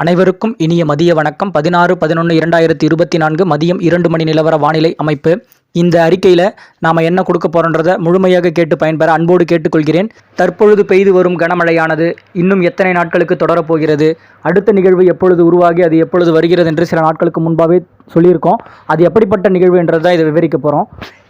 அனைவருக்கும் இனிய மதிய வணக்கம். பதினாறு பதினொன்று இரண்டாயிரத்தி இருபத்தி நான்கு மதியம் இரண்டு மணி நிலவர வானிலை அமைப்பு. இந்த அறிக்கையில் நாம் என்ன கொடுக்க போகிறோன்றதை முழுமையாக கேட்டு பயன்பெற அன்போடு கேட்டுக்கொள்கிறேன். தற்பொழுது பெய்து வரும் கனமழையானது இன்னும் எத்தனை நாட்களுக்கு தொடரப்போகிறது? அடுத்த நிகழ்வு எப்பொழுது உருவாகி அது எப்பொழுது வருகிறது என்று சில நாட்களுக்கு முன்பாகவே சொல்லியிருக்கோம். அது எப்படிப்பட்ட நிகழ்வு என்றதை இதை விவரிக்க போகிறோம்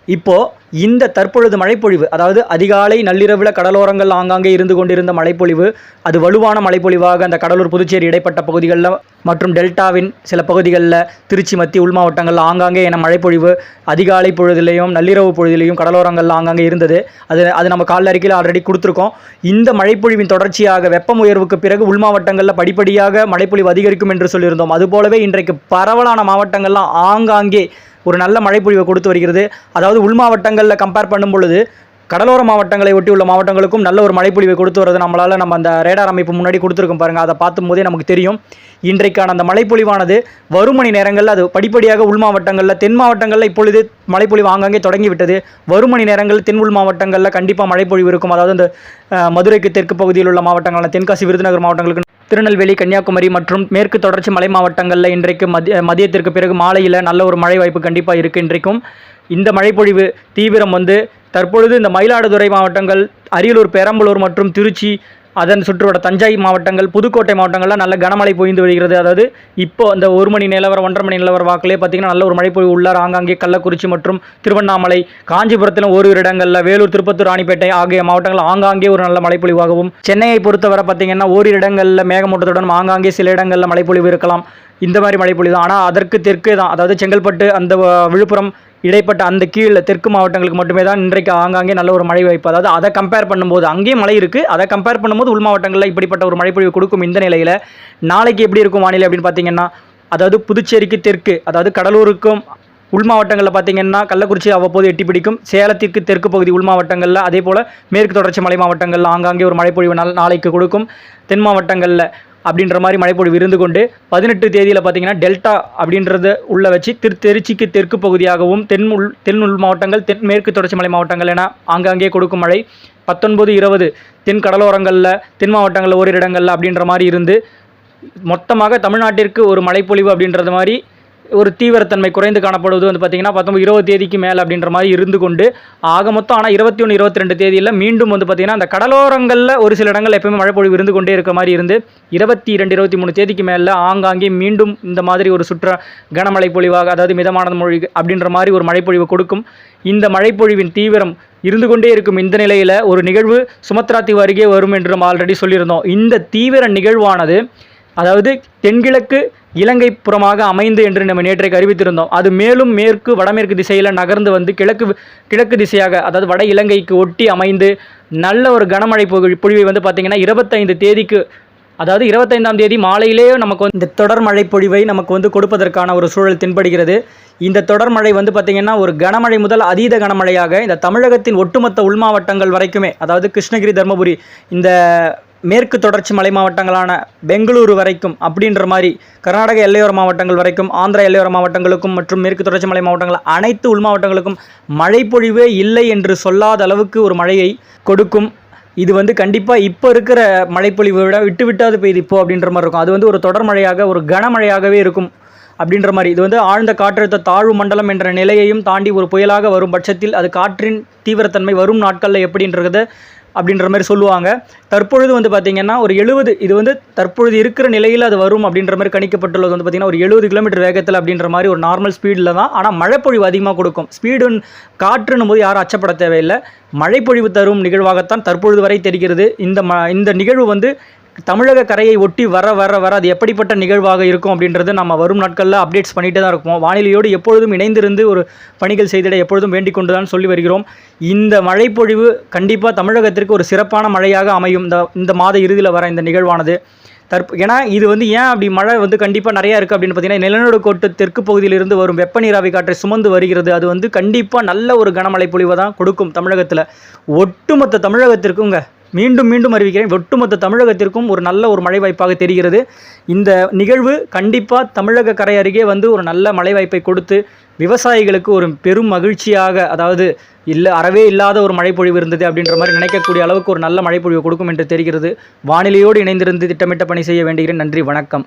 இப்போ இந்த தற்பொழுது மழைப்பொழிவு அதாவது அதிகாலை நள்ளிரவில் கடலோரங்கள் ஆங்காங்கே இருந்து கொண்டிருந்த மழைப்பொழிவு அது வலுவான மழைப்பொழிவாக அந்த கடலூர் புதுச்சேரி இடைப்பட்ட பகுதிகளில் மற்றும் டெல்டாவின் சில பகுதிகளில் திருச்சி மத்திய உள் மாவட்டங்களில் ஆங்காங்கே என மழைப்பொழிவு அதிகாலை பொழுதிலையும் நள்ளிரவு பொழுதிலையும் கடலோரங்களில் ஆங்காங்கே இருந்தது. அது அது நம்ம கால அறிக்கையில் ஆல்ரெடி கொடுத்துருக்கோம். இந்த மழைப்பொழிவின் தொடர்ச்சியாக வெப்பம் உயர்வுக்கு பிறகு உள் மாவட்டங்களில் படிப்படியாக மழைப்பொழிவு அதிகரிக்கும் என்று சொல்லியிருந்தோம். அதுபோலவே இன்றைக்கு பரவலான மாவட்டங்கள்லாம் ஆங்காங்கே ஒரு நல்ல மழைப்பொழிவை கொடுத்து வருகிறது. அதாவது உள் மாவட்டங்களில் கம்பேர் பண்ணும் பொழுது கடலோர மாவட்டங்களை ஒட்டி உள்ள மாவட்டங்களுக்கும் நல்ல ஒரு மழைப்பொழிவை கொடுத்து வரது நம்மளால் நம்ம அந்த ரேடார் அமைப்பு முன்னாடி கொடுத்துருக்கோம் பாருங்கள் அதை பார்த்தும் போதே நமக்கு தெரியும். இன்றைக்கான அந்த மழைப்பொழிவானது வரும் மணி நேரங்களில் அது படிப்படியாக உள் மாவட்டங்களில் தென் மாவட்டங்களில் இப்பொழுது மழைப்பொழிவு ஆங்காங்கே தொடங்கி விட்டது. வரும் மணி நேரங்கள் தென் உள் மாவட்டங்களில் கண்டிப்பாக மழைப்பொழிவு இருக்கும். அதாவது இந்த மதுரைக்கு தெற்கு பகுதியில் உள்ள மாவட்டங்களான தென்காசி விருதுநகர் மாவட்டங்களுக்கு திருநெல்வேலி கன்னியாகுமரி மற்றும் மேற்கு தொடர்ச்சி மலை மாவட்டங்களில் இன்றைக்கு மதிய மதியத்திற்கு பிறகு மாலையில் நல்ல ஒரு மழை வாய்ப்பு கண்டிப்பாக இருக்குது இன்றைக்கும். இந்த மழைப்பொழிவு தீவிரம் வந்து தற்பொழுது இந்த மயிலாடுதுறை மாவட்டங்கள் அரியலூர் பெரம்பலூர் மற்றும் திருச்சி அதன் சுற்றுவட தஞ்சை மாவட்டங்கள் புதுக்கோட்டை மாவட்டங்கள்லாம் நல்ல கனமழை பொய்ந்து வருகிறது அதாவது இப்போ இந்த ஒரு மணி நிலவரம் ஒன்றரை மணி நிலவர வாக்கிலே பார்த்தீங்கன்னா நல்ல ஒரு மழை பொழிவு உள்ளார் ஆங்காங்கே கள்ளக்குறிச்சி மற்றும் திருவண்ணாமலை காஞ்சிபுரத்திலும் ஓரிரு இடங்களில் வேலூர் திருப்பத்தூர் ராணிப்பேட்டை ஆகிய மாவட்டங்கள் ஆங்காங்கே ஒரு நல்ல மழைப்பொழிவாகவும் சென்னையை பொறுத்தவரை பார்த்தீங்கன்னா ஓரிரு இடங்களில் மேகமூட்டத்துடன் ஆங்காங்கே சில இடங்களில் மழைப்பொழிவு இருக்கலாம். இந்த மாதிரி மழைப்பொழிவு தான். ஆனால் அதற்கு தெற்கே தான் அதாவது செங்கல்பட்டு அந்த விழுப்புரம் இடைப்பட்ட அந்த கீழே தெற்கு மாவட்டங்களுக்கு மட்டுமே தான் இன்றைக்கு ஆங்காங்கே நல்ல ஒரு மழை வாய்ப்பு. அதாவது அதை கம்பேர் பண்ணும்போது அங்கேயும் மழை இருக்குது அதை கம்பேர் பண்ணும்போது உள் மாவட்டங்களில் இப்படிப்பட்ட ஒரு மழைப்பொழிவு கொடுக்கும் இந்த நிலையில். நாளைக்கு எப்படி இருக்கும் வானிலை அப்படின்னு பார்த்தீங்கன்னா அதாவது புதுச்சேரிக்கு தெற்கு அதாவது கடலூருக்கும் உள் மாவட்டங்களில் பார்த்தீங்கன்னா கள்ளக்குறிச்சி அவ்வப்போது எட்டி பிடிக்கும். சேலத்திற்கு தெற்கு பகுதி உள் மாவட்டங்களில் அதே போல் மேற்கு தொடர்ச்சி மலை மாவட்டங்களில் ஆங்காங்கே ஒரு மழைப்பொழிவு நாள் நாளைக்கு கொடுக்கும். தென் மாவட்டங்களில் அப்படின்ற மாதிரி மழைப்பொழிவு இருந்து கொண்டு பதினெட்டு தேதியில் பார்த்தீங்கன்னா டெல்டா அப்படின்றத உள்ள வச்சு திரு திருச்சிக்கு தெற்கு பகுதியாகவும் தென் உள் தென் உள் மாவட்டங்கள் தென் மேற்கு தொடர்ச்சி மலை மாவட்டங்கள் என ஆங்காங்கே கொடுக்கும் மழை. பத்தொன்பது இருபது தென் கடலோரங்களில் தென் மாவட்டங்களில் ஓரிரு இடங்களில் அப்படின்ற மாதிரி இருந்து மொத்தமாக தமிழ்நாட்டிற்கு ஒரு மழைப்பொழிவு அப்படின்றது மாதிரி ஒரு தீவிரத்தன்மை குறைந்து காணப்படுவது வந்து பார்த்திங்கன்னா பத்தொம்பது இருபது தேதிக்கு மேலே அப்படின்ற மாதிரி இருந்து கொண்டு ஆக மொத்தம் ஆனால் இருபத்தி ஒன்று இருபத்தி ரெண்டு தேதியில் மீண்டும் வந்து பார்த்திங்கன்னா அந்த கடலோரங்களில் ஒரு சில இடங்கள் எப்பவுமே மழைப்பொழிவு இருந்து கொண்டே இருக்க மாதிரி இருந்து இருபத்தி ரெண்டு இருபத்தி மூணு தேதிக்கு மேலே ஆங்காங்கே மீண்டும் இந்த மாதிரி ஒரு சுற்ற கனமழை பொழிவாக அதாவது மிதமான மொழி அப்படின்ற மாதிரி ஒரு மழைப்பொழிவு கொடுக்கும். இந்த மழைப்பொழிவின் தீவிரம் இருந்து கொண்டே இருக்கும் இந்த நிலையில் ஒரு நிகழ்வு சுமத்ரா தீவு அருகே வரும் என்று நம்ம ஆல்ரெடி சொல்லியிருந்தோம். இந்த தீவிர நிகழ்வானது அதாவது தென்கிழக்கு இலங்கை புறமாக அமைந்து என்று நம்ம நேற்றைக்கு அறிவித்திருந்தோம். அது மேலும் மேற்கு வடமேற்கு திசையில் நகர்ந்து வந்து கிழக்கு கிழக்கு திசையாக அதாவது வட இலங்கைக்கு ஒட்டி அமைந்து நல்ல ஒரு கனமழை பொழிவை வந்து பார்த்திங்கன்னா இருபத்தைந்து தேதிக்கு அதாவது இருபத்தைந்தாம் தேதி மாலையிலே நமக்கு வந்து இந்த தொடர் மழை பொழிவை நமக்கு வந்து கொடுப்பதற்கான ஒரு சூழல் தென்படுகிறது. இந்த தொடர் மழை வந்து பார்த்திங்கன்னா ஒரு கனமழை முதல் அதீத கனமழையாக இந்த தமிழகத்தின் ஒட்டுமொத்த உள்மாவட்டங்கள் வரைக்குமே அதாவது கிருஷ்ணகிரி தருமபுரி இந்த மேற்கு தொடர்ச்சி மலை மாவட்டங்களான பெங்களூரு வரைக்கும் அப்படின்ற மாதிரி கர்நாடக எல்லையோர மாவட்டங்கள் வரைக்கும் ஆந்திரா எல்லையோர மாவட்டங்களுக்கும் மற்றும் மேற்கு தொடர்ச்சி மலை மாவட்டங்கள் அனைத்து உள் மாவட்டங்களுக்கும் மழைப்பொழிவே இல்லை என்று சொல்லாத அளவுக்கு ஒரு மழையை கொடுக்கும். இது வந்து கண்டிப்பாக இப்போ இருக்கிற மழைப்பொழிவை விட விட்டு விட்டாது பெய்யுது இப்போ அப்படின்ற மாதிரி இருக்கும். அது வந்து ஒரு தொடர் மழையாக ஒரு கனமழையாகவே இருக்கும் அப்படின்ற மாதிரி. இது வந்து ஆழ்ந்த காற்றழுத்த தாழ்வு மண்டலம் என்ற நிலையையும் தாண்டி ஒரு புயலாக வரும் பட்சத்தில் அது காற்றின் தீவிரத்தன்மை வரும் நாட்களில் எப்படின்றத அப்படின்ற மாதிரி சொல்லுவாங்க. தற்பொழுது வந்து பார்த்திங்கன்னா ஒரு எழுபது இது வந்து தற்பொழுது இருக்கிற நிலையில் அது வரும் அப்படின்ற மாதிரி கணிக்கப்பட்டுள்ளது வந்து பார்த்திங்கன்னா ஒரு எழுபது கிலோமீட்டர் வேகத்தில் அப்படின்ற மாதிரி ஒரு நார்மல் ஸ்பீடில் தான். ஆனால் மழைப்பொழிவு அதிகமாக கொடுக்கும். ஸ்பீடு காற்றுன்னும் போது யாரும் அச்சப்பட தேவையில்லை. மழைப்பொழிவு தரும் நிகழ்வாகத்தான் தற்பொழுது வரை தெரிகிறது. இந்த ம இந்த நிகழ்வு வந்து தமிழக கரையை ஒட்டி வர வர வர அது எப்படிப்பட்ட நிகழ்வாக இருக்கும் அப்படின்றது நம்ம வரும் நாட்களில் அப்டேட்ஸ் பண்ணிகிட்டே தான் இருப்போம். வானிலையோடு எப்பொழுதும் இணைந்திருந்து ஒரு பணிகள் செய்திட எப்பொழுதும் வேண்டிக் கொண்டு தான் சொல்லி வருகிறோம். இந்த மழைப்பொழிவு கண்டிப்பாக தமிழகத்திற்கு ஒரு சிறப்பான மழையாக அமையும். இந்த இந்த மாத இறுதியில் வர இந்த நிகழ்வானது. தற்ப ஏன்னா இது வந்து ஏன் அப்படி மழை வந்து கண்டிப்பாக நிறையா இருக்குது அப்படின்னு பார்த்தீங்கன்னா நிலநடுக்கோட்டு தெற்கு பகுதியிலிருந்து வரும் வெப்ப நீராவி காற்றை சுமந்து வருகிறது. அது வந்து கண்டிப்பாக நல்ல ஒரு கனமழை பொழிவை தான் கொடுக்கும் தமிழகத்தில். ஒட்டுமொத்த தமிழகத்திற்குங்க. மீண்டும் மீண்டும் அறிவிக்கிறேன். ஒட்டுமொத்த தமிழகத்திற்கும் ஒரு நல்ல ஒரு மழை வாய்ப்பாக தெரிகிறது. இந்த நிகழ்வு கண்டிப்பாக தமிழக கரை அருகே வந்து ஒரு நல்ல மழை வாய்ப்பை கொடுத்து விவசாயிகளுக்கு ஒரு பெரும் மகிழ்ச்சியாக அதாவது இல்லை அறவே இல்லாத ஒரு மழைப்பொழிவு இருந்தது அப்படின்ற மாதிரி நினைக்கக்கூடிய அளவுக்கு ஒரு நல்ல மழைப்பொழிவு கொடுக்கும் என்று தெரிகிறது. வானிலையோடு இணைந்திருந்து திட்டமிட்ட பணி செய்ய வேண்டுகிறேன். நன்றி வணக்கம்.